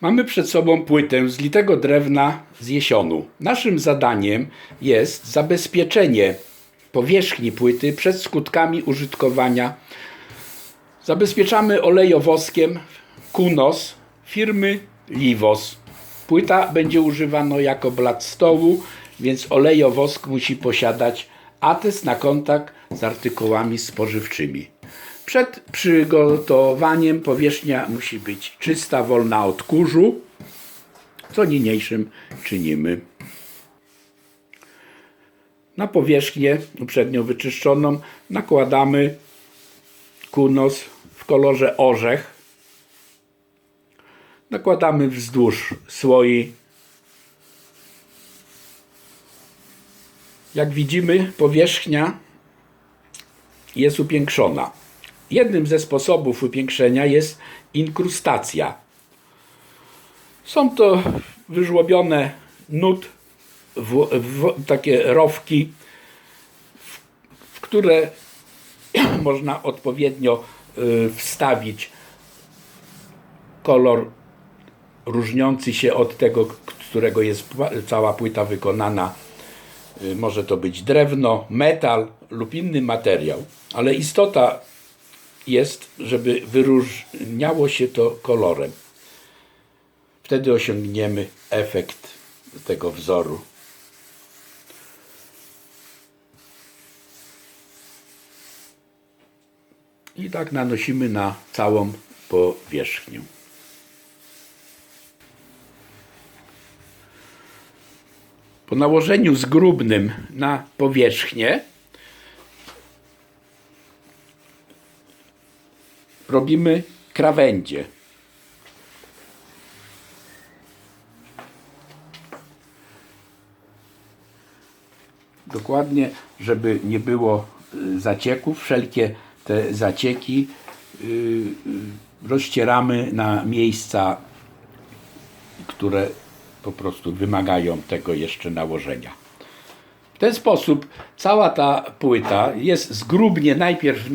Mamy przed sobą płytę z litego drewna z jesionu. Naszym zadaniem jest zabezpieczenie powierzchni płyty przed skutkami użytkowania. Zabezpieczamy olejowoskiem Kunos firmy Livos. Płyta będzie używana jako blat stołu, więc olejowosk musi posiadać atest na kontakt z artykułami spożywczymi. Przed przygotowaniem powierzchnia musi być czysta, wolna od kurzu, co niniejszym czynimy. Na powierzchnię uprzednio wyczyszczoną nakładamy kunos w kolorze orzech. Nakładamy wzdłuż słoi. Jak widzimy, powierzchnia jest upiększona. Jednym ze sposobów upiększenia jest inkrustacja. Są to wyżłobione nut, w, w, takie rowki, w, w które można odpowiednio y, wstawić kolor różniący się od tego, którego jest cała płyta wykonana. Y, Może to być drewno, metal lub inny materiał, ale istota jest, żeby wyróżniało się to kolorem. Wtedy osiągniemy efekt tego wzoru. I tak nanosimy na całą powierzchnię. Po nałożeniu zgrubnym na powierzchnię robimy krawędzie. Dokładnie, żeby nie było y, zacieków, wszelkie te zacieki y, y, rozcieramy na miejsca, które po prostu wymagają tego jeszcze nałożenia. W ten sposób cała ta płyta jest zgrubnie najpierw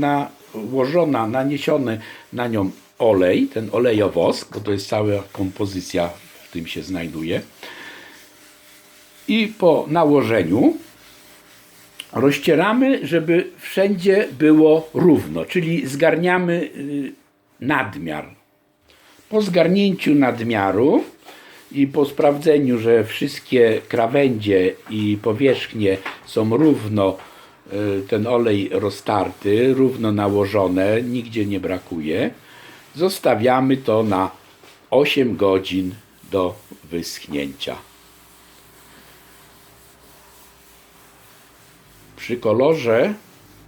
nałożona, naniesiony na nią olej, ten olejowosk, bo to jest cała kompozycja w tym się znajduje. I po nałożeniu rozcieramy, żeby wszędzie było równo, czyli zgarniamy y, nadmiar. Po zgarnięciu nadmiaru i po sprawdzeniu, że wszystkie krawędzie i powierzchnie są równo, ten olej roztarty, równo nałożone, nigdzie nie brakuje, zostawiamy to na 8 godzin do wyschnięcia. Przy kolorze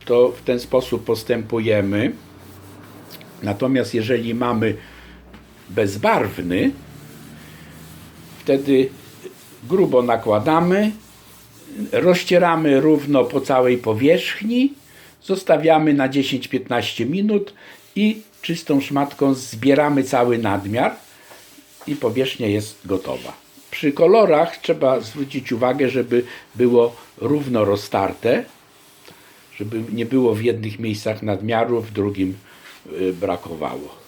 to w ten sposób postępujemy. Natomiast jeżeli mamy bezbarwny, wtedy grubo nakładamy, rozcieramy równo po całej powierzchni, zostawiamy na 10-15 minut i czystą szmatką zbieramy cały nadmiar i powierzchnia jest gotowa. Przy kolorach trzeba zwrócić uwagę, żeby było równo roztarte, żeby nie było w jednych miejscach nadmiaru, w drugim y, brakowało.